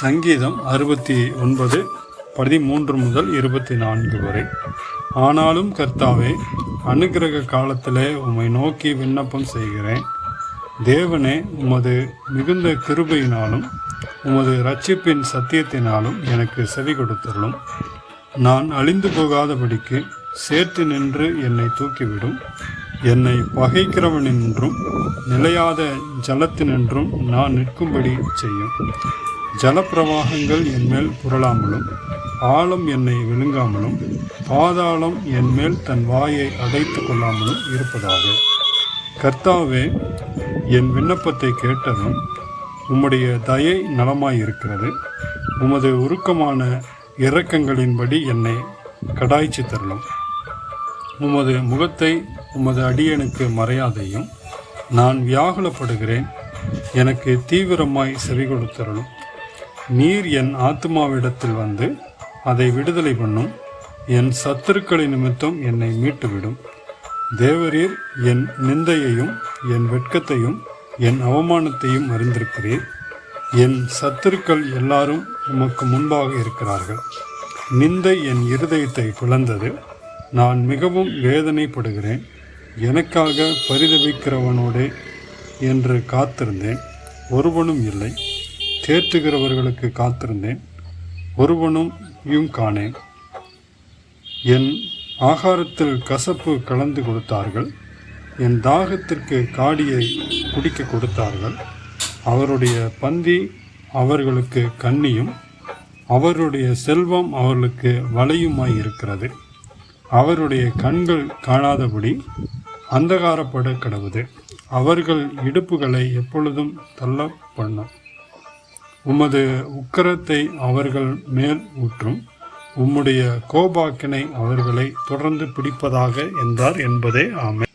சங்கீதம் அறுபத்தி ஒன்பது பதிமூன்று முதல் இருபத்தி நான்கு வரை. ஆனாலும் கர்த்தாவே அனுக்கிரக காலத்திலே உம்மை நோக்கி விண்ணப்பம் செய்கிறேன். தேவனே உமது மிகுந்த கிருபையினாலும் உமது ரட்சிப்பின் சத்தியத்தினாலும் எனக்கு செவி கொடுத்தருளும். நான் அழிந்து போகாதபடிக்கு சேர்த்து நின்று என்னை தூக்கிவிடும். என்னை பகைக்கிறவனின்றும் நிலையாத ஜலத்தினின்றும் நான் நிற்கும்படி செய்யும். ஜலப்பிரவாகங்கள் என்மேல் புரளாமலும் ஆழம் என்னை விழுங்காமலும் பாதாளம் என்மேல் தன் வாயை அடைத்து கொள்ளாமலும் இருப்பதாக. கர்த்தாவே என் விண்ணப்பத்தை கேட்டதும் உம்முடைய தயை நலமாயிருக்கிறது. உமது உருக்கமான இரக்கங்களின்படி என்னை கடாய்ச்சி தரலும். உமது முகத்தை உமது அடியனுக்கு மறையாதையும் நான் வியாகுலப்படுகிறேன். எனக்கு தீவிரமாய் செவி கொடுத்தருளும் நீர் என் ஆத்மாவிடத்தில் வந்து அதை விடுதலை பண்ணும். என் சத்துருக்களை நிமித்தம் என்னை மீட்டுவிடும். தேவரீர் என் நிந்தையையும் என் வெட்கத்தையும் என் அவமானத்தையும் அறிந்திருக்கிறீர். என் சத்துருக்கள் எல்லாரும் உமக்கு முன்பாக இருக்கிறார்கள். நிந்தை என் இருதயத்தை பிளந்தது நான் மிகவும் வேதனைப்படுகிறேன். எனக்காக பரிதவிக்கிறவனோடே என்று காத்திருந்தேன். ஒருவனும் இல்லை. தேற்றுகிறவர்களுக்கு காத்திருந்தேன். ஒருவனும் யும் காணேன். என் ஆகாரத்தில் கசப்பு கலந்து கொடுத்தார்கள். என் தாகத்திற்கு காடியை குடிக்க கொடுத்தார்கள். அவருடைய பந்தி அவர்களுக்கு கண்ணியும் அவருடைய செல்வம் அவர்களுக்கு வலையுமாய் இருக்கிறது அவருடைய கண்கள் காணாதபடி அந்தகாரப்பட கிடவுது. அவர்கள் இடுப்புகளை எப்பொழுதும் தள்ள பண்ணும் உமது உக்கரத்தை அவர்கள் மேல் ஊற்றும் உம்முடைய கோபாக்கினை அவர்களை தொடர்ந்து பிடிப்பதாக என்றார் என்பதே ஆமை